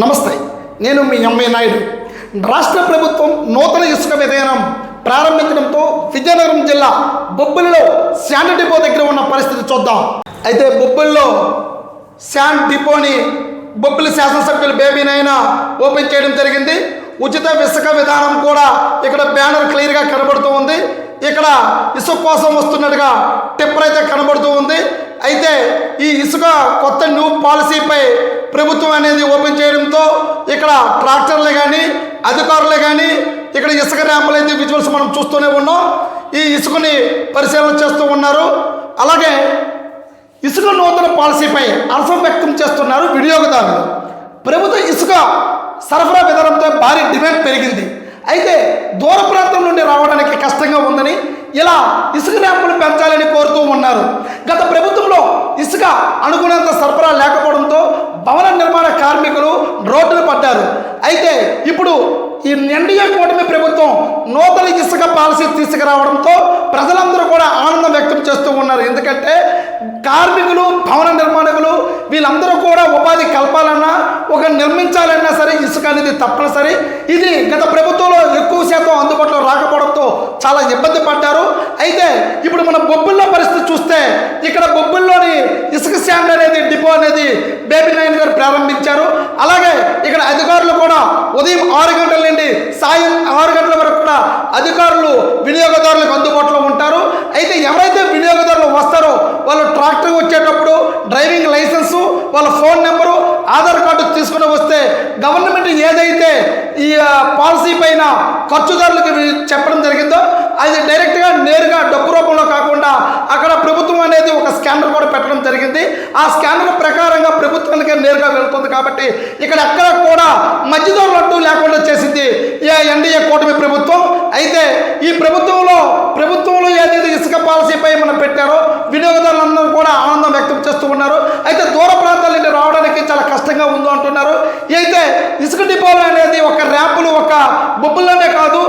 నమస్తే నేను మీ ఎంఏ నాయుడు. రాష్ట్ర ప్రభుత్వం నూతన ఇసుక విధానం ప్రారంభించడంతో విజయనగరం జిల్లా బొబ్బిలిలో శాండ్ డిపో దగ్గర ఉన్న పరిస్థితి చూద్దాం. అయితే బొబ్బిలిలో శాండ్ డిపోని బొబ్బిలి శాసనసభ్యులు బేబీ ఓపెన్ చేయడం జరిగింది. ఉచిత ఇసుక విధానం కూడా ఇక్కడ బ్యానర్ క్లియర్గా కనబడుతూ ఉంది. ఇక్కడ ఇసుక కోసం వస్తున్నట్టుగా టిప్పర్ అయితే కనబడుతుంది. ఈ ఇసుక కొత్త న్యూ పాలసీపై ప్రభుత్వం అనేది ఓపెన్ చేయడంతో ఇక్కడ ట్రాక్టర్లే కానీ అధికారులే కానీ ఇక్కడ ఇసుక ర్యాంపులు అయితే విజువల్స్ మనం చూస్తూనే ఉన్నాం. ఈ ఇసుకని పరిశీలన చేస్తూ ఉన్నారు. అలాగే ఇసుక నూతన పాలసీపై హర్షం వ్యక్తం చేస్తున్నారు వినియోగదారులు. ప్రభుత్వ ఇసుక సరఫరా విధానంతో భారీ డిమాండ్ పెరిగింది. అయితే దూర ప్రాంతం నుండి రావడానికి కష్టంగా ఉందని ఇలా ఇసుక ర్యాంపులు పెంచాలని కోరుతూ ఉన్నారు. గత అనుకున్నంత సరఫరా లేకపోవడంతో భవన నిర్మాణ కార్మికులు రోడ్డున పడ్డారు. అయితే ఇప్పుడు ఈ ఎన్డీఏ కూటమి ప్రభుత్వం నూతన ఇసుక పాలసీ తీసుకురావడంతో ప్రజలందరూ కూడా ఆనందం వ్యక్తం చేస్తూ ఉన్నారు. ఎందుకంటే కార్మికులు భవన నిర్మాణకులు వీళ్ళందరూ కూడా ఉపాధి కల్పాలన్నా ఒక నిర్మించాలన్నా సరే ఇసుక అనేది తప్పనిసరి. ఇది గత ప్రభుత్వంలో ఎక్కువ శాతం అందుబాటులో రాకపోవడంతో చాలా ఇబ్బంది పడ్డారు. అయితే ఇప్పుడు మన బొబ్బు పరిస్థితి చూస్తే ఇక్కడ బొబ్బుల్లోని ఇసుక స్టాండ్ అనేది అనేది బేబీ నాయన్ గారు ప్రారంభించారు. అలాగే ఇక్కడ అధికారులు కూడా ఉదయం ఆరు గంటల నుండి సాయం ఆరు గంటల వరకు కూడా అధికారులు వినియోగదారులకు అందుబాటులో ఉంటారు. అయితే ఎవరైతే వినియోగదారులు వస్తారో వాళ్ళు ట్రాక్టర్ వచ్చేటప్పుడు డ్రైవింగ్ లైసెన్సు వాళ్ళ ఫోన్ నెంబరు ఆధార్ కార్డు తీసుకుని వస్తే గవర్నమెంట్ ఏదైతే ఈ పాలసీ పైన ఖర్చుదారులకు చెప్పడం జరిగిందో అది డైరెక్ట్గా నేరుగా డబ్బు రూపంలో కాకుండా అక్కడ ప్రభుత్వం అనేది ఒక స్కానర్ కూడా పెట్టడం జరిగింది ఆ స్కానర్ ప్రకారంగా ప్రభుత్వానికి నేరుగా వెళ్తుంది కాబట్టి ఇక్కడ ఎక్కడ కూడా మధ్యదారులు అంటూ లేకుండా చేసింది ఏ ఎన్డీఏ కూటమి ప్రభుత్వం. అయితే ఈ ప్రభుత్వంలో ప్రభుత్వంలో ఏదైతే ఇసుక పాలసీపై మనం పెట్టారో వినియోగదారులందరూ కూడా ఆనందం వ్యక్తం చేస్తూ ఉన్నారు. అయితే దూర ప్రాంతాల నుండి రావడానికి చాలా కష్టంగా ఉందో అంటున్నారు. అయితే ఇసుక డిపోలు అనేది ఒక ర్యాప్ ఒక బొబ్బుల్లోనే కాదు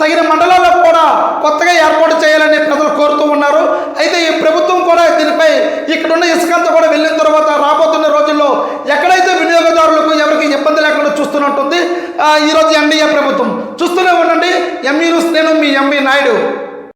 తగిన మండలాల్లో కూడా కొత్తగా ఏర్పాటు చేయాలని ప్రజలు కోరుతూ ఉన్నారు అయితే ఈ ప్రభుత్వం కూడా దీనిపై ఇక్కడున్న ఇసుక అంతా కూడా వెళ్ళిన తర్వాత రాబోతున్న రోజుల్లో ఎక్కడైతే వినియోగదారులకు ఎవరికి ఇబ్బంది లేకుండా చూస్తున్నట్టుంది ఆ, ఈరోజు ఎన్డీఏ ప్రభుత్వం. చూస్తూనే ఉండండి. ఎంఈ న్యూస్ నేను మీ ఎంఈ నాయుడు.